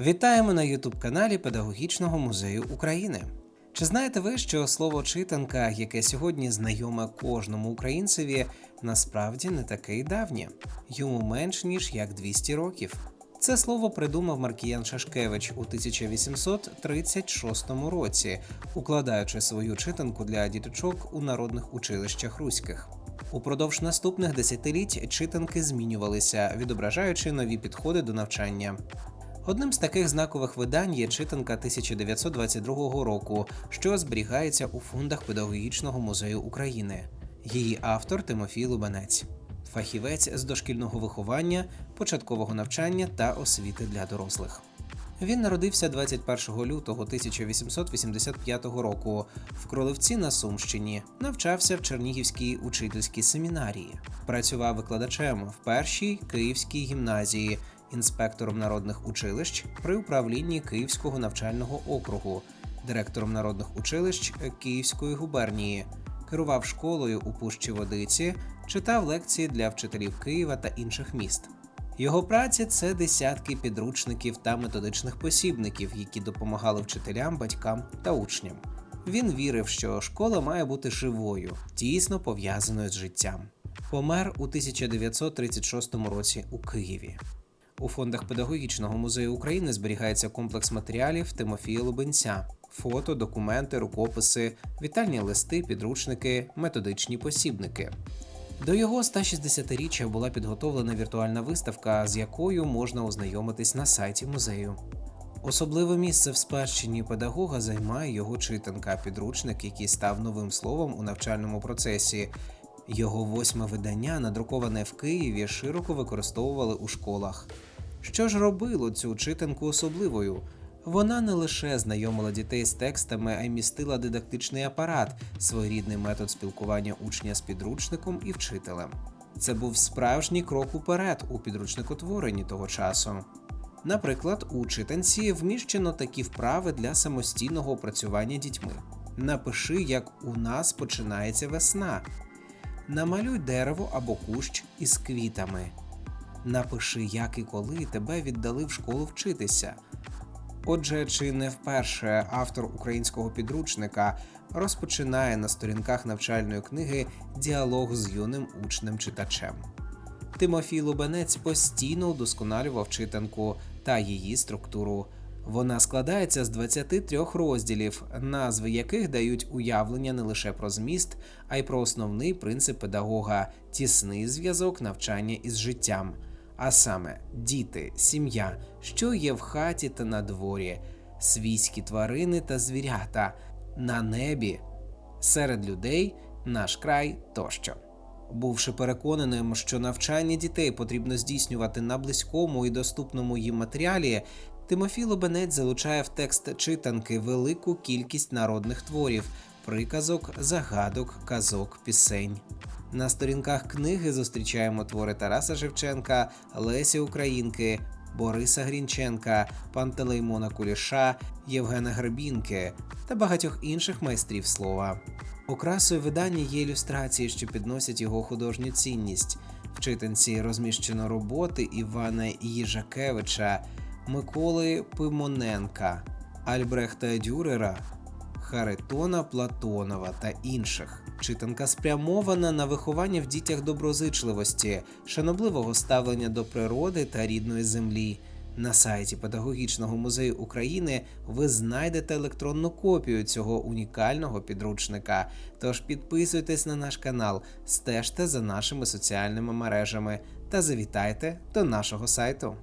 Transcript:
Вітаємо на youtube каналі Педагогічного музею України. Чи знаєте ви, що слово читанка, яке сьогодні знайоме кожному українцеві, насправді не таке й давнє, йому менш ніж як 200 років. Це слово придумав Маркіян Шашкевич у 1836 році, укладаючи свою читанку для діточок у народних училищах руських. Упродовж наступних десятиліть читанки змінювалися, відображаючи нові підходи до навчання. Одним з таких знакових видань є читанка 1922 року, що зберігається у фондах Педагогічного музею України. Її автор Тимофій Лубанець, фахівець з дошкільного виховання, початкового навчання та освіти для дорослих. Він народився 21 лютого 1885 року в Кролевці на Сумщині, навчався в Чернігівській учительській семінарії, працював викладачем в першій Київській гімназії, інспектором народних училищ при управлінні Київського навчального округу, директором народних училищ Київської губернії, керував школою у Пущі Водиці, читав лекції для вчителів Києва та інших міст. Його праці це десятки підручників та методичних посібників, які допомагали вчителям, батькам та учням. Він вірив, що школа має бути живою, тісно пов'язаною з життям. Помер у 1936 році у Києві. У фондах Педагогічного музею України зберігається комплекс матеріалів Тимофія Лубенця, фото, документи, рукописи, вітальні листи, підручники, методичні посібники. До його 160-річчя була підготовлена віртуальна виставка, з якою можна ознайомитись на сайті музею. Особливе місце в спадщині педагога займає його читанка, підручник, який став новим словом у навчальному процесі. Його восьме видання, надруковане в Києві, широко використовували у школах. Що ж робило цю читанку особливою? Вона не лише знайомила дітей з текстами, а й містила дидактичний апарат, своєрідний метод спілкування учня з підручником і вчителем. Це був справжній крок уперед у підручникотворенні того часу. Наприклад, у читанці вміщено такі вправи для самостійного опрацювання дітьми. Напиши, як у нас починається весна. Намалюй дерево або кущ із квітами. Напиши, як і коли тебе віддали в школу вчитися. Отже, чи не вперше автор українського підручника розпочинає на сторінках навчальної книги діалог з юним учнем-читачем. Тимофій Лубенець постійно удосконалював читанку та її структуру. Вона складається з 23 розділів, назви яких дають уявлення не лише про зміст, а й про основний принцип педагога тісний зв'язок навчання із життям а саме діти, сім'я, що є в хаті та на дворі, свійські тварини та звірята, на небі, серед людей, наш край тощо. Бувши переконаним, що навчання дітей потрібно здійснювати на близькому і доступному їм матеріалі, Тимофій Лобенець залучає в текст читанки велику кількість народних творів, приказок, загадок, казок, пісень. На сторінках книги зустрічаємо твори Тараса Шевченка, Лесі Українки, Бориса Грінченка, Пантелеймона Куліша, Євгена Гребінки та багатьох інших майстрів слова. Окрасою видання є ілюстрації, що підносять його художню цінність. В читанці розміщено роботи Івана Їжакевича, Миколи Пимоненка, Альбрехта Дюрера, Харитона Платонова та інших. Читанка спрямована на виховання в дітях доброзичливості, шанобливого ставлення до природи та рідної землі. На сайті Педагогічного музею України ви знайдете електронну копію цього унікального підручника. Тож підписуйтесь на наш канал, стежте за нашими соціальними мережами та завітайте до нашого сайту.